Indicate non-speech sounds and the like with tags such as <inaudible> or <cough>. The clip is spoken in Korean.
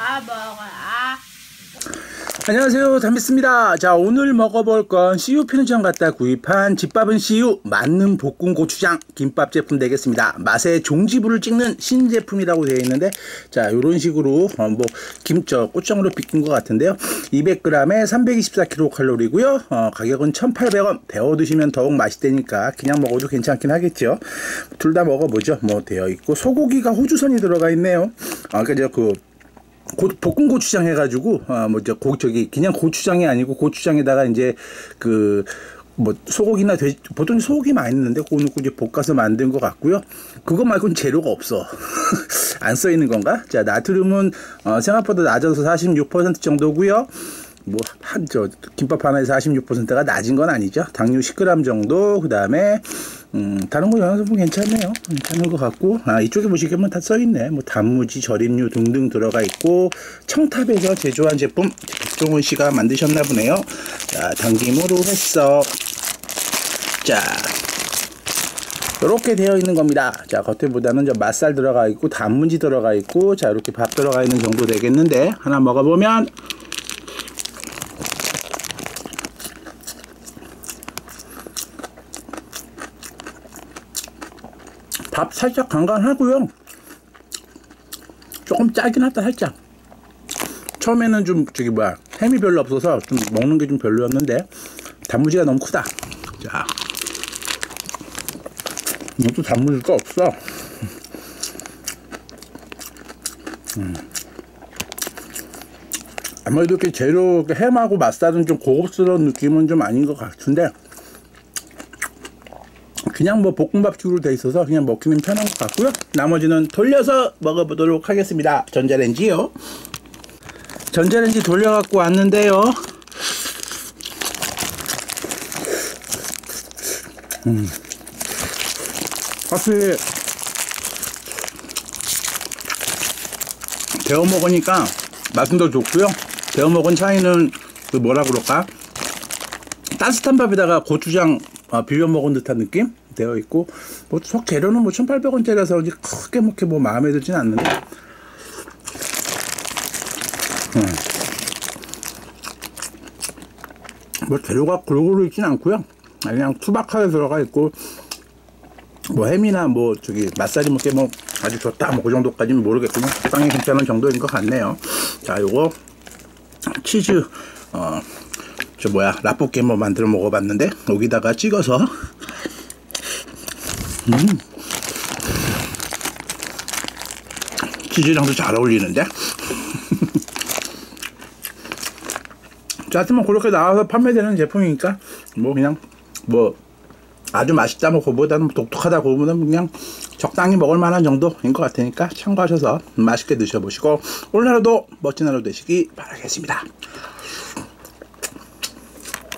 아 아. 안녕하세요. 담비스입니다. 자 오늘 먹어볼 건 CU 편의점 갔다 구입한 집밥은 CU 맞는 볶음 고추장 김밥 제품 되겠습니다. 맛의 종지부를 찍는 신제품이라고 되어 있는데 자 이런 식으로 어, 뭐 김저 고추장으로 비낀 것 같은데요. 200g에 324kcal고요. 어, 가격은 1,800원. 데워 드시면 더욱 맛있다니까 그냥 먹어도 괜찮긴 하겠죠. 둘 다 먹어보죠. 뭐 되어 있고. 소고기가 호주선이 들어가 있네요. 아 그러니까 그 고, 볶음 고추장 해가지고 아뭐저 저기 그냥 고추장이 아니고 고추장에다가 이제 그 뭐 소고기나 돼지 보통 소고기 많이 넣는데 그거 넣고 이제 볶아서 만든 것 같고요. 그거 말고는 재료가 없어. <laughs> 안 써 있는 건가? 자 나트륨은 어, 생각보다 낮아서 46% 정도고요. 뭐 한 저 김밥 하나에 46%가 낮은 건 아니죠. 당류 10g 정도. 그 다음에 음, 다른 거 영양성분 괜찮네요. 괜찮은 것 같고, 아, 이쪽에 보시면 다 써있네. 뭐, 단무지, 절임류 등등 들어가 있고, 청탑에서 제조한 제품, 백종원 씨가 만드셨나 보네요. 자, 당김으로 했어. 자, 이렇게 되어 있는 겁니다. 자, 겉에보다는 저 맛살 들어가 있고, 단무지 들어가 있고, 자, 이렇게 밥 들어가 있는 정도 되겠는데, 하나 먹어보면, 밥 살짝 간간하고요. 조금 짜긴 하다 살짝. 처음에는 좀 저기 뭐야 햄이 별로 없어서 좀 먹는 게 좀 별로였는데 단무지가 너무 크다. 자, 이것도 단무지가 없어. 음. 아무래도 이렇게 재료 햄하고 맛살은 좀 고급스러운 느낌은 좀 아닌 것 같은데 그냥 뭐 볶음밥식으로 돼 있어서 그냥 먹기는 편한 것 같고요. 나머지는 돌려서 먹어보도록 하겠습니다. 전자레인지요. 전자레인지 돌려갖고 왔는데요. 음. 확실히 데워 먹으니까 맛은 더 좋고요. 데워 먹은 차이는 그 뭐라 그럴까? 따뜻한 밥에다가 고추장 아, 비벼 먹은 듯한 느낌 되어 있고 뭐속 재료는 뭐 1,800원짜리라서 크게 먹게 뭐 마음에 들진 않는데. 음. 뭐 재료가 골고루 있진 않고요. 그냥 투박하게 들어가 있고 뭐 햄이나 뭐 저기 맛살이 먹게 뭐 아주 좋다 뭐 그 정도까지는 모르겠지만 적당히 괜찮은 정도인 것 같네요. 자 요거 치즈 어 저 뭐야 라볶이 뭐 만들어 먹어봤는데 여기다가 찍어서. 음. 치즈랑도 잘 어울리는데? <laughs> 자 하여튼 뭐 그렇게 나와서 판매되는 제품이니까 뭐 그냥 뭐 아주 맛있다 뭐 그보다는 독특하다 그보다는 그냥 적당히 먹을 만한 정도인 것 같으니까 참고하셔서 맛있게 드셔보시고 오늘 하루도 멋진 하루 되시기 바라겠습니다